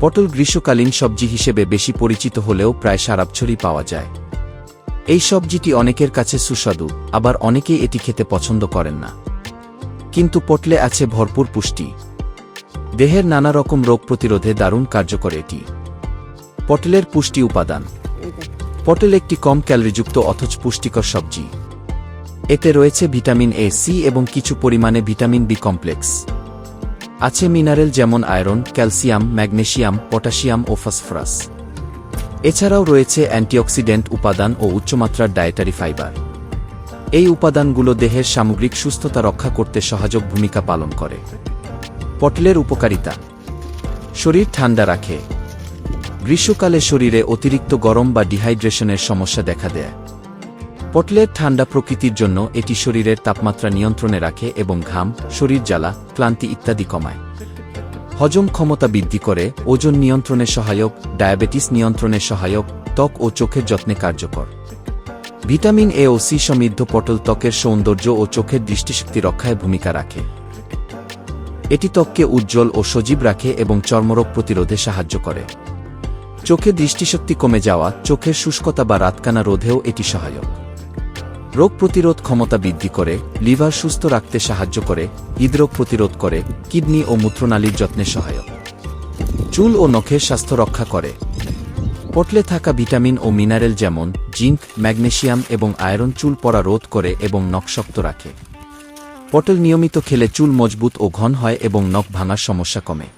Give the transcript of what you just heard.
পটল গ্রীষ্মকালীন সবজি হিসেবে বেশি পরিচিত হলেও প্রায় সারা বছরই পাওয়া যায়। এই সবজিটি অনেকের কাছে সুস্বাদু, আবার অনেকেই এটি খেতে পছন্দ করেন না। কিন্তু পটলে আছে ভরপুর পুষ্টি। দেহের নানা রকম রোগ প্রতিরোধে দারুণ কার্যকর এটি। পটলের পুষ্টি উপাদান। পটল একটি কম ক্যালোরিযুক্ত অথচ পুষ্টিকর সবজি। এতে রয়েছে ভিটামিন এ, সি এবং কিছু পরিমাণে ভিটামিন বি কমপ্লেক্স। আছে মিনারেল যেমন আয়রন, ক্যালসিয়াম, ম্যাগনেশিয়াম, পটাশিয়াম ও ফসফরাস। এছাড়াও রয়েছে অ্যান্টিঅক্সিডেন্ট উপাদান ও উচ্চমাত্রার ডায়েটারি ফাইবার। এই উপাদানগুলো দেহের সামগ্রিক সুস্থতা রক্ষা করতে সহায়ক ভূমিকা পালন করে। পটলের উপকারিতা। শরীর ঠান্ডা রাখে। গ্রীষ্মকালে শরীরে অতিরিক্ত গরম বা ডিহাইড্রেশনের সমস্যা দেখা দেয়। পটলের ঠান্ডা প্রকৃতির জন্য এটি শরীরের তাপমাত্রা নিয়ন্ত্রণে রাখে এবং ঘাম, শরীর জ্বালা, ক্লান্তি ইত্যাদি কমায়। হজম ক্ষমতা বৃদ্ধি করে, ওজন নিয়ন্ত্রণে সহায়ক, ডায়াবেটিস নিয়ন্ত্রণে সহায়ক, ত্বক ও চোখের যত্নে কার্যকর। ভিটামিন এ ও সি সমৃদ্ধ পটল ত্বকের সৌন্দর্য ও চোখের দৃষ্টিশক্তি রক্ষায় ভূমিকা রাখে। এটি ত্বককে উজ্জ্বল ও সজীব রাখে এবং চর্মরোগ প্রতিরোধে সাহায্য করে। চোখে দৃষ্টিশক্তি কমে যাওয়া, চোখের শুষ্কতা বা রাতকানা রোধেও এটি সহায়ক। রোগ প্রতিরোধ ক্ষমতা বৃদ্ধি করে, লিভার সুস্থ রাখতে সাহায্য করে, হৃদরোগ প্রতিরোধ করে, কিডনি ও মূত্রনালীর যত্নে সহায়ক। চুল ও নখের স্বাস্থ্য রক্ষা করে। পটলে থাকা ভিটামিন ও মিনারেল যেমন, জিঙ্ক ম্যাগনেশিয়াম এবং আয়রন চুল পড়া রোধ করে এবং নখ শক্ত রাখে। পটল নিয়মিত খেলে চুল মজবুত ও ঘন হয় এবং নখ ভাঙার সমস্যা কমে।